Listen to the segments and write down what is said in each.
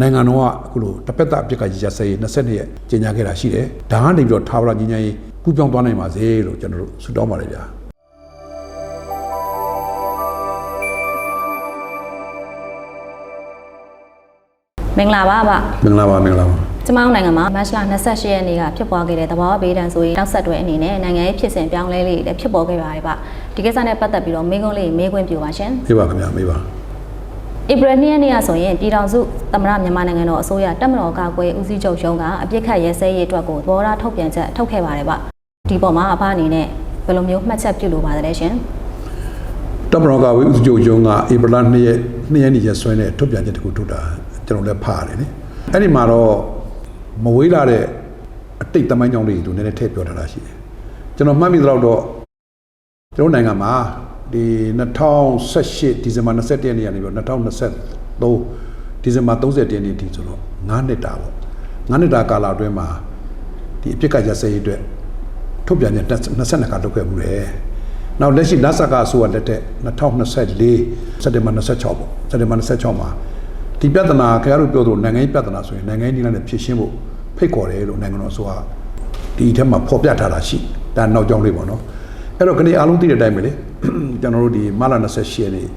နိုင်ငံတော်ကအခုလိုတစ်ပတ်သက်အပြစ်ကရစရေး22ရက်ကျင်းညာခဲ့တာရှိတယ်ဒါကနေပြီးတော့ထာဝရညီညာရေးကူးပြောင်းသွားနိုင်ပါစေလို့ကျွန်တော်တို့ဆုတောင်းပါတယ်ဗျာ မင်္ဂလာပါအဘမင်္ဂလာပါမင်္ဂလာပါကျမတို့နိုင်ငံမှာမတ်လ28ရက်နေ့ကဖြစ်ပွားခဲ့တဲ့သဘောဘေးဒဏ်ဆိုရင်နောက်ဆက်တွဲအနေနဲ့နိုင်ငံရေးဖြစ်စဉ်ပြောင်းလဲလေးတွေလည်းဖြစ်ပေါ်ခဲ့ပါတယ်ဗျဒီကိစ္စနဲ့ပတ်သက်ပြီးတော့မေးခွန်းလေးမေးခွင့်ပြုပါရှင်မေးပါခင်ဗျာမေးပါ ဧပြီ2ရက်နေ့ကဆိုရင်ပြည်ထောင်စုသမ္မတမြန်မာနိုင်ငံတော်အစိုးရတက်မတော်ကာကွယ်ဦးစီးချုပ်ရုံးကအပြစ်ခတ်ရဲစဲရေးအတွက်ကိုသဘောထားထုတ်ပြန်ချက်ထုတ်ခဲ့ပါတယ်ဗျဒီပေါ်မှာအဖအနေနဲ့ဘယ်လိုမျိုးမှတ်ချက်ပြုလိုပါသလဲရှင်တမရောကဝိဥကြုံကျုံကဧပြီလ2ရက်2ရက်နေ့ရက်စွဲနဲ့ထုတ်ပြန်ချက်တစ်ခုထုတ်တာကျွန်တော်လည်းဖတ်ရတယ်နိအဲ့ဒီမှာတော့မဝေးလာတဲ့အတိတ်တမိုင်းကြောင်းလေးသူနည်းနည်းထည့်ပြောထားတာရှိတယ်ကျွန်တော်မှတ်မိသလောက်တော့ကျွန်တော်နိုင်ငံမှာ ဒီ2018ဒီဇင်ဘာ21ရက်နေ့ကနေပြီးတော့2023ဒီဇင်ဘာ30ရက်နေ့ထိဆိုတော့9နှစ်တာပေါ့9နှစ်တာကာလအတွင်းမှာဒီအပြစ်ကရစဲရေးအတွက်ထုတ်ပြန်ချက်22ခါလုပ်ခဲ့မှုတယ်။နောက်လက်ရှိနတ်ဆာကအစိုးရလက်ထက်2024စက်တင်ဘာ26ပေါ့စက်တင်ဘာ26မှာဒီပြဿနာခင်ဗျားတို့ပြောသလိုနိုင်ငံရေးပြဿနာဆိုရင်နိုင်ငံရေးနည်းလမ်းနဲ့ဖြေရှင်းဖို့ဖိတ်ခေါ်တယ်လို့နိုင်ငံတော်အစိုးရဒီအထက်မှာဖော်ပြထားတာရှိဒါနောက်ကြောင်းလေးပေါ့နော်။အဲ့တော့ခဏအားလုံးသိတဲ့အတိုင်းပဲလေ ကျွန်တော်တို့ဒီမလာ28ရက်နေ့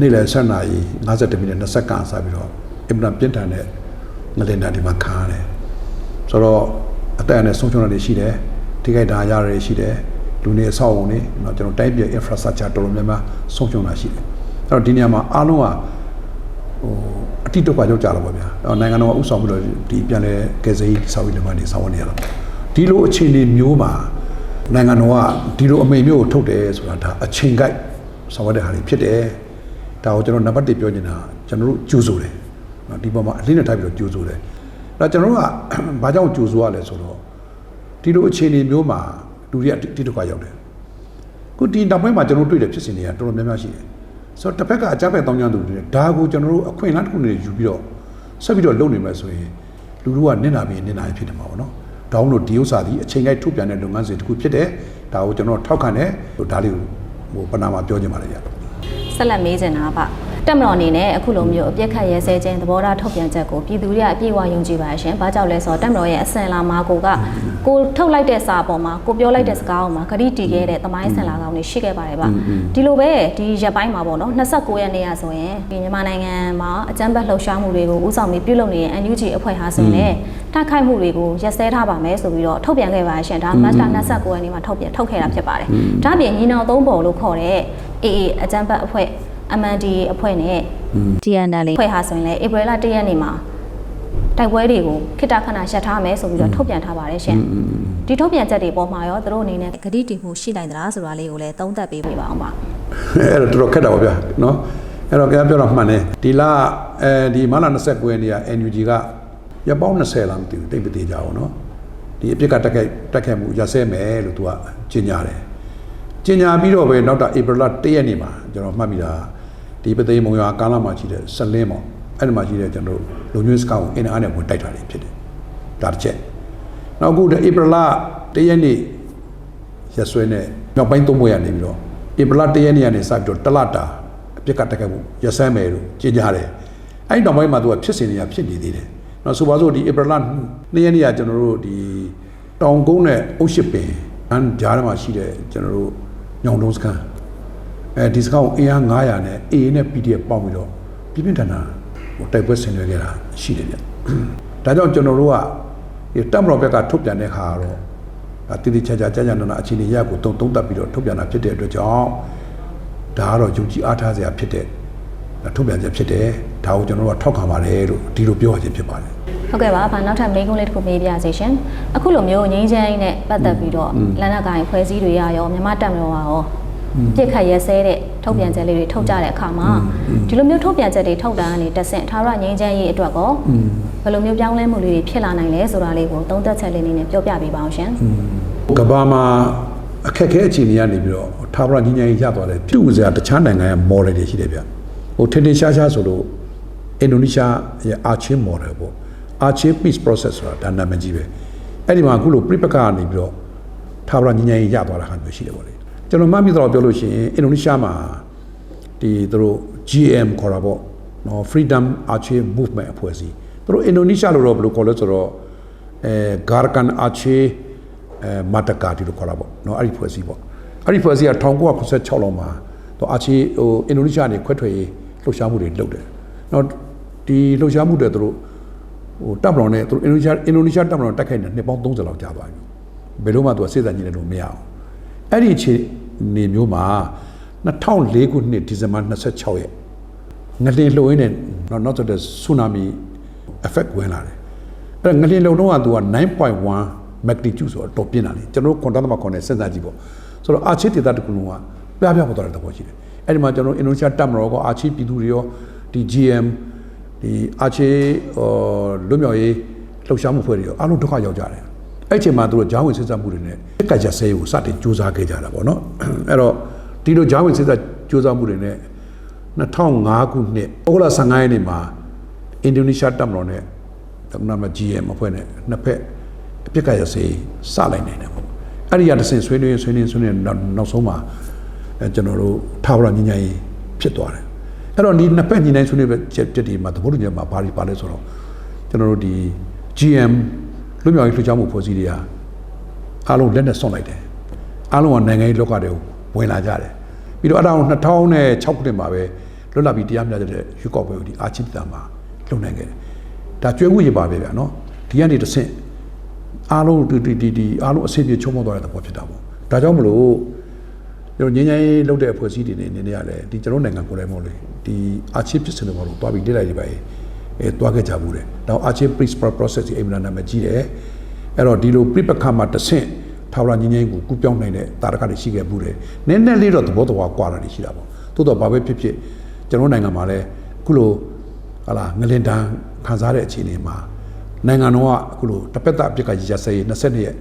နေ့လယ်7နာရီ52မိနစ်20စက္ကန့်စပြီးတော့အင်မတန်ပြင်းထန်တဲ့ငလင်တာဒီမှာခါရတယ်။ ဆိုတော့အတက်အနဲ့ဆုံးရှုံးတာတွေရှိတယ်ထိခိုက်ဒဏ်ရာရတွေရှိတယ်လူနေအဆောက်အုံတွေเนาะကျွန်တော်တိုင်းပြည် infrastructure တော်တော်များများဆုံးရှုံးတာရှိတယ်အဲ့တော့ဒီနေရာမှာအားလုံးကဟိုအတိဒုက္ခရောက်ကြလာပါဗျာအဲ့တော့နိုင်ငံတော်ကဥဆောင်ပြီးတော့ဒီပြန်လဲကယ်ဆယ်ရေးဆောက်ရေးလုပ်ငန်းတွေဆောင်ရွက်နေရတာဒီလိုအခြေအနေမျိုးမှာ နိုင်ငံတော်ကဒီလိုအမိန်မျိုးကိုထုတ်တယ်ဆိုတာဒါအချိန်ကိုက်ဆောင်ရွက်တဲ့ဟာတွေဖြစ်တယ်ဒါကိုကျွန်တော်နံပါတ်1ပြောချင်တာကျွန်တော်တို့ကြိုးဆိုတယ်နော်ဒီပေါ်မှာအလင်းနဲ့တိုက်ပြီးတော့ကြိုးဆိုတယ်ဒါကျွန်တော်တို့ကဘာကြောင့်ကြိုးဆိုရလဲဆိုတော့ဒီလိုအခြေအနေမျိုးမှာလူတွေကတိတုကရောက်တယ်ခုဒီနောက်ပိုင်းမှာကျွန်တော်တွေ့တဲ့ဖြစ်စဉ်တွေကတော်တော်များများရှိတယ်ဆိုတော့တစ်ဖက်ကအကြမ်းဖက်တောင်းကြသူတွေဒါကိုကျွန်တော်တို့အခွင့်အလမ်းတစ်ခုနေယူပြီးတော့ဆက်ပြီးတော့လုပ်နေမယ်ဆိုရင်လူတို့ကနင့်နာပြီးနင့်နာရဖြစ်နေမှာပေါ့နော် ဒါအောင်လို့ဒီဥစ္စာဒီအချိန်တိုင်းထုတ်ပြန်တဲ့လုပ်ငန်းစဉ်တစ်ခုဖြစ်တယ်ဒါကိုကျွန်တော်ထောက်ခံတယ်ဟိုဒါလေးကိုဟိုပနာမှာပြောချင်ပါတယ်ဗျာဆက်လက်မေးချင်တာက တက်မတော်အနေနဲ့အခုလိုမျိုးအပြစ်ခတ်ရဲစဲခြင်းသဘောထားထုတ်ပြန်ချက်ကိုပြည်သူတွေကအပြည့်အဝယုံကြည်ပါရှင်။ဘာကြောင့်လဲဆိုတော့တက်မတော်ရဲ့အစင်လာမာကိုကကိုထုတ်လိုက်တဲ့စာပေါ်မှာကိုပြောလိုက်တဲ့စကားပေါ်မှာဂရိတီခဲ့တဲ့သမိုင်းဆင်လာကောင်တွေရှိခဲ့ပါတယ်ဗျ။ဒီလိုပဲဒီရက်ပိုင်းမှာပေါ့နော်29ရက်နေ့ရဆိုရင်ဒီမြန်မာနိုင်ငံမှာအကြမ်းဖက်လှုပ်ရှားမှုတွေကိုဥဆောင်ပြီးပြုလုပ်နေတဲ့ NUG အဖွဲ့ဟာဆိုရင်လည်းတိုက်ခိုက်မှုတွေကိုရက်စဲထားပါမယ်ဆိုပြီးတော့ထုတ်ပြန်ခဲ့ပါရှင်။ဒါမတ်လ29ရက်နေ့မှာထုတ်ပြန်ထုတ်ခဲ့တာဖြစ်ပါတယ်။ဒါ့အပြင်ညီနောင်သုံးပေါ်လို့ခေါ်တဲ့ AA အကြမ်းဖက်အဖွဲ့ MNDA အဖွဲ့နဲ့ TNL ဖွဲ့ဟာဆိုရင်လည်းဧပြီလ1ရက်နေ့မှာတိုက်ပွဲတွေကိုခိတခဏရပ်ထားမယ်ဆိုပြီးတော့ထုတ်ပြန်ထားပါတယ်ရှင်ဒီထုတ်ပြန်ချက်တွေပေါ်မှာရောသူတို့အနေနဲ့ဂတိတည်မှုရှိနိုင်သလားဆိုတာလေးကိုလည်းသုံးသပ်ပေးပေးပါအောင်ပါအဲ့တော့တော်တော်ခက်တာပါဗျာနော်အဲ့တော့ကျွန်တော်ပြောတော့မှန်တယ်ဒီလအဲဒီမလာ29ရက်နေ့က NUG ကရပောင်း20လားမသိဘူးတိတ်မသေးကြဘူးနော်ဒီအပြစ်ကတက်ခဲ့တက်ခဲ့မှုရစဲမယ်လို့သူကကျင်ညာတယ်ကျင်ညာပြီးတော့ပဲနောက်တာဧပြီလ1ရက်နေ့မှာကျွန်တော်မှတ်မိတာ ဒီပသိမ်မုံရွာကားလာမှာရှိတဲ့ဆလင်းပေါ့အဲ့ဒီမှာရှိတဲ့ကျွန်တော်တို့လုံညွှန်းစကောက်ကိုအင်အားနဲ့ဝင်တိုက်တာတွေဖြစ်တယ်ဒါတစ်ချက်နောက်အခုဧပြီလ1ရက်နေ့ရက်စွဲနဲ့မြောက်ပိုင်းသုံးဘွဲရနေပြီးတော့ဧပြီလ၁ရက်နေ့ကနေစပြီးတော့တလတာအပြစ်ကတက်ခဲ့မှုရက်စဲမယ်လို့ကြေညာတယ်။အဲဒီနောက်ပိုင်းမှာသူကဖြစ်စဉ်တွေကဖြစ်နေသေးတယ်။နောက်ဆိုပါစို့ဒီဧပြီလ2ရက်နေ့ကကျွန်တော်တို့ဒီတောင်ကုန်းနဲ့အုတ်ရှိပင်အန်ကြားထဲမှာရှိတဲ့ကျွန်တော်တို့ညောင်တုံးစကန် အဲဒီစကန်ကိုအင်အား900နဲ့ AA နဲ့ PDF ပေါင်းပြီးတော့ပြင်းပြင်းထန်ထန်ဟိုတိုက်ပွဲဆင်နွှဲခဲ့တာရှိတယ်ဗျ။ဒါကြောင့်ကျွန်တော်တို့ကဒီတပ်မတော်ဘက်ကထုတ်ပြန်တဲ့ခါကတော့ဒါတည်တည်ချာချာကြာကြာနာနာအခြေအနေရကိုတုံတုံးတက်ပြီးတော့ထုတ်ပြန်တာဖြစ်တဲ့အတွက်ကြောင့်ဒါကတော့ယုံကြည်အားထားစရာဖြစ်တဲ့ထုတ်ပြန်ချက်ဖြစ်တယ်ဒါကိုကျွန်တော်တို့ကထောက်ခံပါတယ်လို့ဒီလိုပြောရခြင်းဖြစ်ပါတယ်ဟုတ်ကဲ့ပါဗာနောက်ထပ်မေးခွန်းလေးတစ်ခုမေးပြစေရှင်အခုလိုမျိုးငိမ့်ချမ်းနဲ့ပတ်သက်ပြီးတော့လက်နက်ကိုင်ဖွဲ့စည်းတွေရရောမြန်မာတပ်မတော်ကရော ပြစ်ခတ်ရဲစဲတဲ့ထုတ်ပြန်ချက်လေးတွေထုတ်ကြတဲ့အခါမှာဒီလိုမျိုးထုတ်ပြန်ချက်တွေထုတ်တာကနေတဆင့်ထာဝရငိမ့်ချမ်းရေးအတွက်ကောဘယ်လိုမျိုးပြောင်းလဲမှုလေးတွေဖြစ်လာနိုင်လဲဆိုတာလေးကိုသုံးသပ်ချက်လေးနဲ့ပြောပြပေးပါအောင်ရှင်ကဘာမှာအခက်အခဲအခြေအနေကနေပြီးတော့ထာဝရညီညာရေးရသွားတယ်ပြုစရာတခြားနိုင်ငံရဲ့ model တွေရှိတယ်ဗျဟိုထင်ထင်ရှားရှားဆိုလို့အင်ဒိုနီးရှားရဲ့ Archie model ပေါ့ Archie peace process ဆိုတာဒါနာမည်ကြီးပဲအဲ့ဒီမှာအခုလိုပြိပက္ခကနေပြီးတော့ထာဝရညီညာရေးရသွားတာဟာမျိုးရှိတယ်ပေါ့လေ ကျွန်တော်မှတ်မိတော့ပြောလို့ရှိရင်အင်ဒိုနီးရှားမှာဒီသူတို့ GM ခေါ်တာပေါ့နော် freedom archer movement အဖွဲ့အစည်းသူတို့အင်ဒိုနီးရှားလို့တော့ဘယ်လိုခေါ်လဲဆိုတော့အဲ Garakan Archer အဲမာတကာတီလို့ခေါ်တာပေါ့နော်အဲ့ဒီဖွဲ့စည်းပေါ့အဲ့ဒီဖွဲ့စည်းက1996လောက်မှာသူအာချီဟိုအင်ဒိုနီးရှားနေခွဲထွက်ရေးလှုပ်ရှားမှုတွေလုပ်တယ်နော်ဒီလှုပ်ရှားမှုတွေသူတို့ဟိုတပ်မတော်နဲ့သူတို့အင်ဒိုနီးရှားအင်ဒိုနီးရှားတပ်မတော်တိုက်ခိုက်နေနှစ်ပေါင်း30လောက်ကြာသွားပြီဘယ်လို့မှသူကစိတ်ဆန်ကြီးတယ်လို့မရအောင် အဲ့ဒီအခြေအနေမျိုးမှာ2004ခုနှစ်ဒီဇင်ဘာ26ရက်ငလင်လှိုးရင်းနဲ့နောက်နောက်ဆိုတဲ့ဆူနာမီ effect ဝင်လာတယ်အဲ့ဒါငလင်လုံတော့ကသူက9.1 magnitude ဆိုတော့တော်ပြင်းတာလေကျွန်တော်တို့ကွန်တတ်မှာခွန်နေစဉ်းစားကြည့်ပေါ့ဆိုတော့အာချစ်ဒေတာတစ်ခုလုံးကပြပြပေါ်သွားတဲ့သဘောရှိတယ်အဲ့ဒီမှာကျွန်တော်တို့အင်ဒိုနီးရှားတပ်မတော်ကအာချစ်ပြည်သူတွေရောဒီ GM ဒီအာချစ်ဟိုလွတ်မြောက်ရေးလှုပ်ရှားမှုဖွဲ့တွေရောအားလုံးဒုက္ခရောက်ကြတယ် အဲ့ဒီအချိန်မှာသူတို့ဂျောင်းဝင်စစ်စပ်မှုတွေနဲ့ပြက်ကကြဆဲကိုစတင်စူးစမ်းခဲ့ကြတာပေါ့နော်အဲ့တော့ဒီလိုဂျောင်းဝင်စစ်စပ်စူးစမ်းမှုတွေနဲ့2005ခုနှစ်ဩဂုတ်လ15ရက်နေ့မှာအင်ဒိုနီးရှားတပ်မတော်နဲ့သမ္မတမ GM အဖွဲ့နဲ့နှစ်ဖက်အပြစ်ကရစေစလိုက်နိုင်တယ်ပေါ့အဲ့ဒီကတစ်ဆင့်ဆွေးနွေးဆွေးနွေးဆွေးနွေးနောက်နောက်ဆုံးမှာအဲကျွန်တော်တို့ထားဝရညဉ့်ညဉ့်ရေးဖြစ်သွားတယ်အဲ့တော့ဒီနှစ်ဖက်ညဉ့်ညဉ့်ဆွေးနွေးပဲချက်ပြစ်ဒီမှာသဘောတူညီမှာဘာတွေပါလဲဆိုတော့ကျွန်တော်တို့ဒီ GM လူမျိုးရေးလှုပ်ရှားမှုဖွဲ့စည်းတွေကအားလုံးလက်နဲ့ဆွန့်လိုက်တယ်အားလုံးကနိုင်ငံရေးလောကတွေကိုဝင်လာကြတယ်ပြီးတော့အဲ့ဒါကို2006ခုနှစ်မှာပဲလွတ်လပ်ပြီးတရားမျှတတဲ့ရွေးကောက်ပွဲကိုဒီအာချစ်တန်မှာလုပ်နိုင်ခဲ့တယ်ဒါကျွဲမှုရပါပဲဗျာနော်ဒီကနေတစ်ဆင့်အားလုံးဒီဒီဒီဒီအားလုံးအဆင်ပြေချုံမောသွားတဲ့သဘောဖြစ်တာပေါ့ဒါကြောင့်မလို့ကျွန်တော်ငင်းငင်းလုပ်တဲ့အဖွဲ့အစည်းတွေနေနေနေရတယ်ဒီကျွန်တော်နိုင်ငံကိုယ်တိုင်မို့လေဒီအာချစ်ဖြစ်စင်တွေဘာလို့တွားပြီးလေ့လိုက်ရပါရဲ့ အဲတွားခဲ့ကြဘူးတယ်တော့အာချစ် principal process ဒီအင်မနာနာမကြီးတယ်အဲ့တော့ဒီလိုပြပခါမှာတဆင့်ထာဝရငင်းငင်းကိုကူးပြောင်းနိုင်တဲ့တာရကတွေရှိခဲ့ဘူးတယ်နည်းနည်းလေးတော့သဘောတော်ကွာတာတွေရှိတာပေါ့သို့တော့ဘာပဲဖြစ်ဖြစ်ကျွန်တော်နိုင်ငံမှာလည်းအခုလိုဟာလာငလင်တန်းခံစားတဲ့အခြေအနေမှာနိုင်ငံတော်ကအခုလိုတစ်ပတ်သက်အပြစ်ကကြီးကြဆဲရေး22ရက်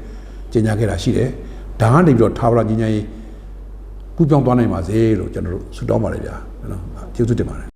ကျင်းညာခဲ့တာရှိတယ်။ဒါကနေပြီးတော့ထာဝရညီညာရေးကူးပြောင်းသွားနိုင်ပါစေလို့ကျွန်တော်တို့ဆုတောင်းပါတယ်ဗျာ။နော်ကျေးဇူးတင်ပါတယ်